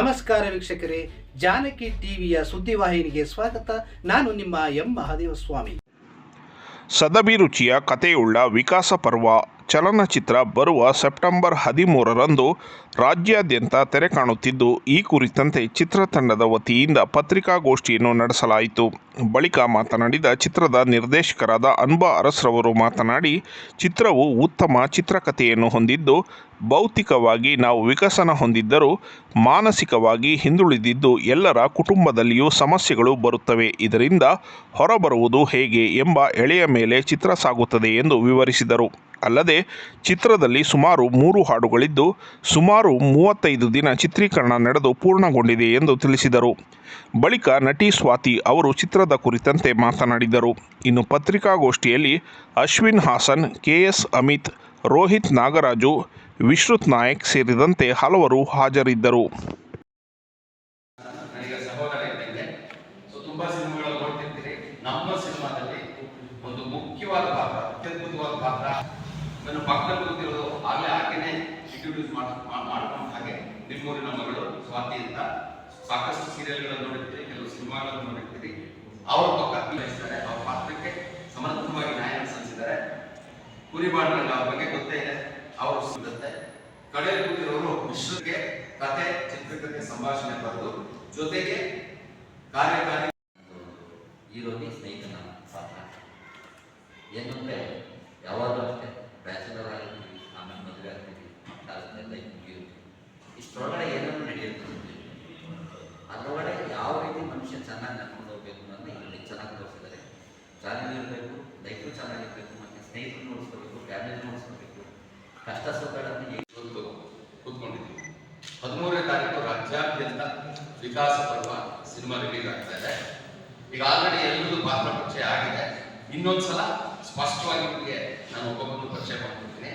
ನಮಸ್ಕಾರ ವೀಕ್ಷಕರೇ, ಜಾನಕಿ ಟಿವಿಯ ಸುದ್ದಿವಾಹಿನಿಗೆ ಸ್ವಾಗತ. ನಾನು ನಿಮ್ಮ ಎಂ. ಮಹಾದೇವ ಸ್ವಾಮಿ ಸದಭಿರುಚಿಯ ಕಥೆಯುಳ್ಳ ವಿಕಾಸ ಪರ್ವ ಚಲನಚಿತ್ರ ಬರುವ ಸೆಪ್ಟೆಂಬರ್ ಹದಿಮೂರರಂದು ರಾಜ್ಯಾದ್ಯಂತ ತೆರೆ ಕಾಣುತ್ತಿದ್ದು, ಈ ಕುರಿತಂತೆ ಚಿತ್ರತಂಡದ ವತಿಯಿಂದ ಪತ್ರಿಕಾಗೋಷ್ಠಿಯನ್ನು ನಡೆಸಲಾಯಿತು. ಬಳಿಕ ಮಾತನಾಡಿದ ಚಿತ್ರದ ನಿರ್ದೇಶಕರಾದ ಅನ್ಬಾ ಅರಸ್ರವರು ಮಾತನಾಡಿ, ಚಿತ್ರವು ಉತ್ತಮ ಚಿತ್ರಕಥೆಯನ್ನು ಹೊಂದಿದ್ದು ಭೌತಿಕವಾಗಿ ನಾವು ವಿಕಸನ ಹೊಂದಿದ್ದರೂ ಮಾನಸಿಕವಾಗಿ ಹಿಂದುಳಿದಿದ್ದು ಎಲ್ಲರ ಕುಟುಂಬದಲ್ಲಿಯೂ ಸಮಸ್ಯೆಗಳು ಬರುತ್ತವೆ. ಇದರಿಂದ ಹೊರಬರುವುದು ಹೇಗೆ ಎಂಬ ಎಳೆಯ ಮೇಲೆ ಚಿತ್ರ ಸಾಗುತ್ತದೆ ಎಂದು ವಿವರಿಸಿದರು. ಅಲ್ಲದೆ, ಚಿತ್ರದಲ್ಲಿ ಸುಮಾರು ಮೂರು ಹಾಡುಗಳಿದ್ದು, ಸುಮಾರು ಮೂವತ್ತೈದು ದಿನ ಚಿತ್ರೀಕರಣ ನಡೆದು ಪೂರ್ಣಗೊಂಡಿದೆ ಎಂದು ತಿಳಿಸಿದರು. ಬಳಿಕ ನಟಿ ಸ್ವಾತಿ ಅವರು ಚಿತ್ರದ ಕುರಿತಂತೆ ಮಾತನಾಡಿದರು. ಇನ್ನು ಪತ್ರಿಕಾಗೋಷ್ಠಿಯಲ್ಲಿ ಅಶ್ವಿನ್ ಹಾಸನ್ ಕೆಎಸ್ ಅಮಿತ್, ರೋಹಿತ್ ನಾಗರಾಜು ವಿಶ್ರುತ್ ನಾಯಕ್ ಸೇರಿದಂತೆ ಹಲವರು ಹಾಜರಿದ್ದರು. ಪಾತ್ರ ಪಾತ್ರ. ಸಾಕಷ್ಟು ಸೀರಿಯಲ್ಗಳನ್ನು ನೋಡಿರ್ತೀರಿ, ಕೆಲವು ಸಿನಿಮಾಗಳನ್ನು ನೋಡಿರ್ತೀರಿ. ಅವ್ರ ಪಕ್ಕ ಅಭಿನಯಿಸ್ತಾರೆ ಅವ್ರ ಪಾತ್ರಕ್ಕೆ ಸಮರ್ಥವಾಗಿ ನ್ಯಾಯ ಸಲ್ಲಿಸಿದ್ದಾರೆ ಕುರಿಬಾಡ್ರಂಗ ಅವ್ರ ಬಗ್ಗೆ ಗೊತ್ತೇ ಇದೆ ಅವರು ಸಿಗುತ್ತೆ ಕಡೆಯಲ್ಲಿ ವಿಶ್ವಕ್ಕೆ ಕತೆ ಚಿತ್ರಕಥೆ ಸಂಭಾಷಣೆ ಬರೆದು ಜೊತೆಗೆ ಕಾರ್ಯಕಾರಿ ಹೀರೋನಿ ಸ್ನೇಹಿತನ ಪಾತ್ರ ಏನಂದ್ರೆ, ಯಾವಾಗಲೂ ಅಷ್ಟೇ, ಬ್ಯಾಚುಲರ್ ಆಗಿರ್ತೀವಿ, ಆಮೇಲೆ ಮದುವೆ ಆಗ್ತೀವಿ ಮಕ್ಕಳಾದ್ಮೇಲೆ ಲೈಫ್ ಮುಗಿಯುತ್ತೆ ಇಷ್ಟರೊಳಗಡೆ ಏನೇನು ನಡೆಯುತ್ತೆ. ಅದರೊಳಗಡೆ ಯಾವ ರೀತಿ ಮನುಷ್ಯ ಚೆನ್ನಾಗಿ ನಡ್ಕೊಂಡು ಹೋಗ್ಬೇಕು ಅನ್ನೋದನ್ನ ಇಲ್ಲಿ ಚೆನ್ನಾಗಿ ತೋರಿಸಿದ್ದಾರೆ ಚೆನ್ನಾಗಿರಬೇಕು ಲೈಫು ಚೆನ್ನಾಗಿರ್ಬೇಕು, ಮತ್ತು ಸ್ನೇಹಿತರು ನೋಡಿಸ್ಕೋಬೇಕು ಫ್ಯಾಮಿಲಿ ನೋಡಿಸ್ಕೋಬೇಕು ಕಷ್ಟ ಸುಖಗಳನ್ನು ವಿಕಾಸ ಪರ್ವ ಸಿನಿಮಾ ರಿಲೀಸ್ ಆಗ್ತಾ ಇದೆ. ಈಗ ಆಲ್ರೆಡಿ ಎಲ್ಲರಿಗೂ ಪಾತ್ರ ಪರಿಚಯ ಆಗಿದೆ. ಇನ್ನೊಂದ್ಸಲ ಸ್ಪಷ್ಟವಾಗಿ ನಿಮಗೆ ನಾನು ಒಬ್ಬೊಬ್ಬರು ಪರಿಚಯ ಮಾಡ್ಕೊಡ್ತೀನಿ.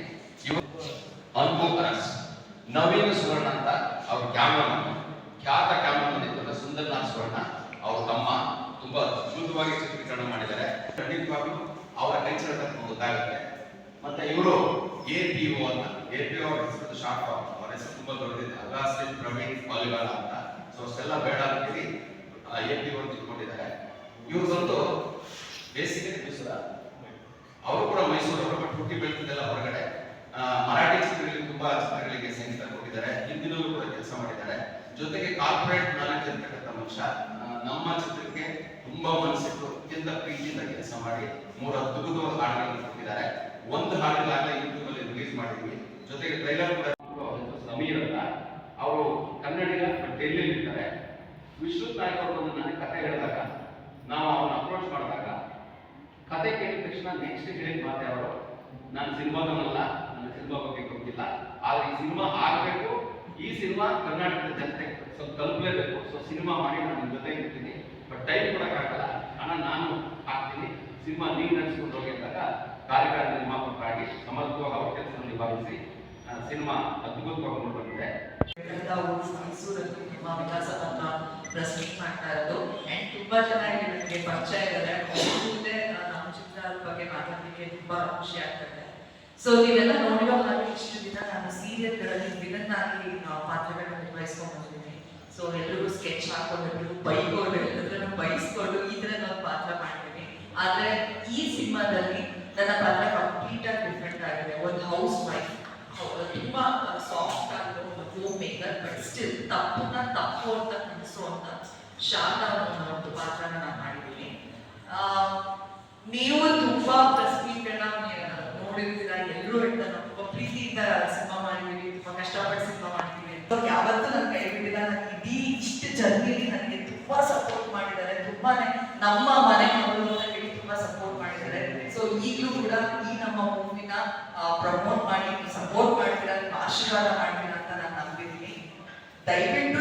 ಅರಸ್ ನವೀನ್ ಸುವರ್ಣ ಅಂತ ಅವ್ರ ಕ್ಯಾಮ್ರಾಮನ್ ಖ್ಯಾತ ಕ್ಯಾಮ್ರಾಮನ್ ಇದ್ದ ಸುಂದರ್ನಾಥ್ ಸುವರ್ಣ ಅವ್ರ ತಮ್ಮ ತುಂಬಾ ಅದ್ಭುತವಾಗಿ ಚಿತ್ರೀಕರಣ ಮಾಡಿದ್ದಾರೆ. ಖಂಡಿತವಾಗ್ಲೂ ಅವರ ಕಲ್ಚರ್ ಗೊತ್ತಾಗುತ್ತೆ. ಮತ್ತೆ ಇವರು ಎ ಪಿ ಒ ಅಂತ ಎ ಪಿ ಒ ಹೆಸರು ಶಾರ್ಟ್ ಅವರ ಹೆಸರು ತುಂಬಾ ದೊಡ್ಡದಿದೆ. ಅಗಾಸ್ಟಿನ್ ಪ್ರವೀಣ್ ಪಾಲಿವಾಲ ಅಂತ. ತುಂಬಾ ಚಿತ್ರಗಳಿಗೆ ಸಂಗೀತ ಕೊಟ್ಟಿದ್ದಾರೆ. ಹಿಂದಿನಲ್ಲೂ ಕೂಡ ಕೆಲಸ ಮಾಡಿದ್ದಾರೆ. ಜೊತೆಗೆ ಕಾರ್ಪೊರೇಟ್ ನಾಲೆಜ್ ಇರ್ತಕ್ಕಂಥ ಮನುಷ್ಯ ನಮ್ಮ ಚಿತ್ರಕ್ಕೆ ತುಂಬಾ ಮನಸ್ಸಿಟ್ಟು ಅತ್ಯಂತ ಪ್ರೀತಿಯಿಂದ ಕೆಲಸ ಮಾಡಿ ಮೂರು ಅದ್ಭುತವಾದ ಹಾಡುಗಳನ್ನು ಕೊಟ್ಟಿದ್ದಾರೆ. ಒಂದು ಹಾಡಿಗಾಗಲೇ ಯೂಟ್ಯೂಬ್ ಅಲ್ಲಿ ರಿಲೀಸ್ ಮಾಡಿದ್ವಿ ಜೊತೆಗೆ ಟ್ರೈಲರ್ ಕೂಡ ಸಮೀರ್ ಅಂತ. ಅವರು ಕನ್ನಡಿಗ ಡೆಲ್ಲಿಯಲ್ಲಿ ಇರ್ತಾರೆ. ವಿಶ್ವತ್ ನಾಯಕ್ ಅವರು ನನಗೆ ಕತೆ ಹೇಳಿದಾಗ, ನಾವು ಅವ್ರನ್ನ ಅಪ್ರೋಚ್ ಮಾಡಿದಾಗ, ಕತೆ ಕೇಳಿದ ತಕ್ಷಣ ನೆಕ್ಸ್ಟ್ ಹೇಳಿದ ಮಾತೆ ಅವರು, ನಾನು ಸಿನಿಮಾದವನಲ್ಲ ಸಿನಿಮಾ ಬಗ್ಗೆ ಗೊತ್ತಿಲ್ಲ ಆದ್ರೆ ಈ ಸಿನಿಮಾ ಆಗಬೇಕು, ಈ ಸಿನಿಮಾ ಕರ್ನಾಟಕದ ಜನತೆ ಸ್ವಲ್ಪ ತಲುಪಲೇಬೇಕು. ಸೊ ಸಿನಿಮಾ ಮಾಡಿ ನಾನು ನಿಮ್ ಜೊತೆ ಇರ್ತೀನಿ. ಬಟ್ ಟೈಮ್ ಕೊಡೋಕ್ಕಾಗಲ್ಲ ಹಣ ನಾನು ಹಾಕ್ತೀನಿ ಸಿನಿಮಾ ನೀವು ನಡೆಸ್ಕೊಂಡು ಹೋಗಿ ಅಂದಾಗ ಕಾರ್ಯಕಾರಿ ನಿರ್ಮಾಪಕರಾಗಿ ಸಮರ್ಥವಾಗಿ ಅವರ ಕೆಲಸ ನಿಭಾಯಿಸಿ ಸಿನಿಮಾ ಅದ್ಭುತವಾಗಿ ಮೂಡಿ ಬಂದಿದೆ ನಾವು ಮೈಸೂರಲ್ಲಿ ನಿಮ್ಮ ವಿಕಾಸ ಪತ್ರ ಪ್ರೆಸೆಂಟ್ ಮಾಡ್ತಾ ಇರೋದು. ಅಂಡ್ ತುಂಬಾ ಜನ ನನಗೆ ಪರಿಚಯ ಇದೆ ಮುಂದೆ ನಮ್ಮ ಚಿತ್ರದ ಬಗ್ಗೆ ಮಾತಾಡಲಿಕ್ಕೆ ತುಂಬಾ ಖುಷಿ ಆಗ್ತದೆ. ಸೊ ನೀವೆಲ್ಲ ನೋಡಿರೋ ಹಾಗೆ ಇಷ್ಟು ದಿನ ನಾನು ಸೀರಿಯಲ್ಗಳಲ್ಲಿ ವಿಲನ್ ಆಗಿ ಪಾತ್ರಗಳನ್ನ ನಿರ್ವಹಿಸ್ಕೊಂಡು ಬಂದಿದ್ದೀನಿ ಸೊ ಎಲ್ರಿಗೂ ಸ್ಕೆಚ್ ಹಾಕೊಂಡು ಬೈಕೊಂಡು ಎಲ್ಲರನ್ನು ಬೈಸ್ಕೊಂಡು ಈ ತರ ನಾವು ಪಾತ್ರ ಮಾಡ್ತೀನಿ ಆದ್ರೆ ಈ ಸಿನಿಮಾದಲ್ಲಿ ನನ್ನ ಪಾತ್ರ ಕಂಪ್ಲೀಟ್ ಆಗಿ ಡಿಫ್ರೆಂಟ್ ಆಗಿದೆ. ಒಂದು ಹೌಸ್ ವೈಫ್ ತುಂಬಾ ಸಾಫ್ಟ್ ಆಗಿರೋ ಒಂದು ಹೋಮ್ ಮೇಕರ್ ಬಟ್ ಸ್ಟಿಲ್ ತಪ್ಪನ್ನ ತಪ್ಪು ಅಂತ ಕನಸುವಂತ ಶಾಂತ ಒಂದು ಪಾತ್ರನ ನಾನು ಮಾಡಿದ್ದೀನಿ. ನೀವು ತುಂಬಾ ನಾವು ತುಂಬಾ ಪ್ರೀತಿಯಿಂದ ಸಿನಿಮಾ ತುಂಬಾ ಕಷ್ಟಪಟ್ಟು ಸಿನಿಮಾ ಮಾಡ್ತೀವಿ ಅಂತ. ಯಾವತ್ತೂ ನನ್ನ ಕೈ ಬಿಟ್ಟಿಲ್ಲ. ನನಗೆ ಇಡೀ ಇಷ್ಟು ಜರ್ನಿಲಿ ನನಗೆ ತುಂಬಾ ಸಪೋರ್ಟ್ ಮಾಡಿದ್ದಾರೆ. ತುಂಬಾನೇ ನಮ್ಮ ಮನೆ ನನಗೆ ತುಂಬಾ ಸಪೋರ್ಟ್ ಮಾಡಿದ್ದಾರೆ. ಸೊ ಈಗಲೂ ಕೂಡ ಈ ನಮ್ಮ ಮೂವಿನ ಪ್ರಮೋಟ್ ಮಾಡಿ ಸಪೋರ್ಟ್ ಮಾಡ್ತೀರಾ, ಆಶೀರ್ವಾದ ಮಾಡ್ತೀರಾ ಅಂತ ನಾನು ನಂಬಿದ್ದೀನಿ. ದಯವಿಟ್ಟು